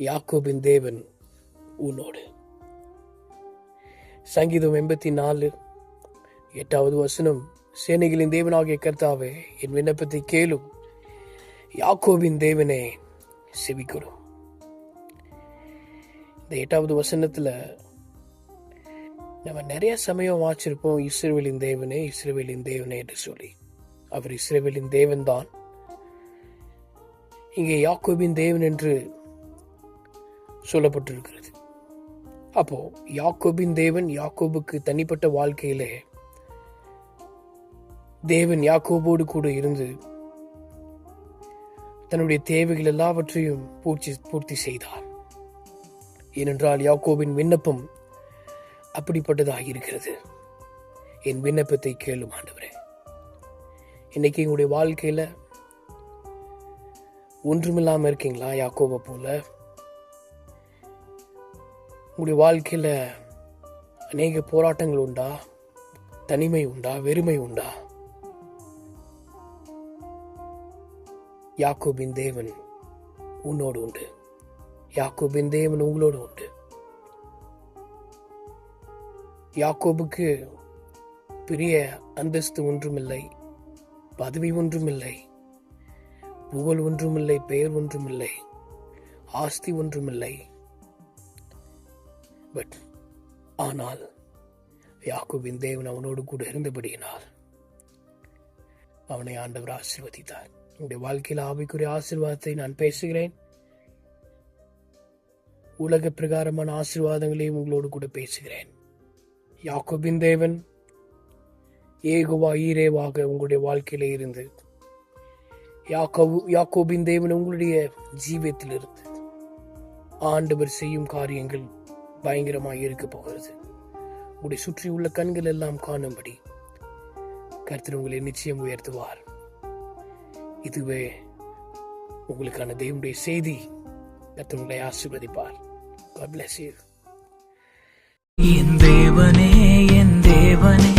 யாக்கோபின் தேவன் உன்னோடு. சங்கீதம் எண்பத்தி நாலு எட்டாவது வசனம் சேனைகளின் தேவனாகிய கர்த்தாவே என் விண்ணப்பத்தை கேளும். யாக்கோபின் தேவனே செவிக்கொடும் இந்த எட்டாவது வசனத்தில் நம்ம நிறைய சமயம் வாச்சிருப்போம் இஸ்ரேவேலின் தேவனே இஸ்ரேவேலின் தேவனே என்று சொல்லி. அவர் இஸ்ரேவேலின் தேவன்தான். இங்கே யாக்கோபின் தேவன் என்று சொல்லப்பட்டிருக்கிறது. அப்போ யாக்கோபின் தேவன் யாக்கோபுக்கு தனிப்பட்ட வாழ்க்கையிலே தேவன் யாக்கோபோடு கூட இருந்து தன்னுடைய தேவைகள் எல்லாவற்றையும் பூர்த்தி பூர்த்தி செய்தார். ஏனென்றால் யாக்கோபின் விண்ணப்பம் அப்படிப்பட்டதாக இருக்கிறது. என் விண்ணப்பத்தை கேளும் ஆண்டவரே. இன்னைக்கு எங்களுடைய வாழ்க்கையில ஒன்றுமில்லாமல் இருக்கீங்களா யாக்கோபை போல? உங்களுடைய வாழ்க்கையில அநேக போராட்டங்கள் உண்டா? தனிமை உண்டா? வெறுமை உண்டா? யாக்கோபின் தேவன் உன்னோடு உண்டு. யாக்கோபின் தேவன் உங்களோடு உண்டு. யாக்கோபுக்கு பெரிய அந்தஸ்து ஒன்றுமில்லை பதவி ஒன்றுமில்லை புகழ் ஒன்றுமில்லை பெயர் ஒன்றுமில்லை ஆஸ்தி ஒன்றுமில்லை. பட் ஆனால் யாக்குபின் தேவன் அவனோடு கூட இருந்தபடியினால் அவனை ஆண்டவர் ஆசிர்வதித்தார். உங்களுடைய வாழ்க்கையில் ஆவிக்குரிய ஆசீர்வாதத்தை நான் பேசுகிறேன். உலக பிரகாரமான ஆசீர்வாதங்களையும் உங்களோடு கூட பேசுகிறேன். யாக்கோபின் தேவன் ஏகுவா ஈரேவாக உங்களுடைய வாழ்க்கையில இருந்து யாக்கோபு யாக்கோபின் தேவன் உங்களுடைய ஜீவியத்தில் இருந்து ஆண்டவர் செய்யும் காரியங்கள் பயங்கரமாக இருக்க போகிறது. உங்களை சுற்றி உள்ள கண்கள் எல்லாம் காணும்படி கர்த்தர் உங்களை நிச்சயம் உயர்த்துவார். இதுவே உங்களுக்கான தெய்வனுடைய செய்தி. கர்த்தர் உங்களை ஆசிர்வதிப்பார். God bless you. என் தேவனே என் தேவனே.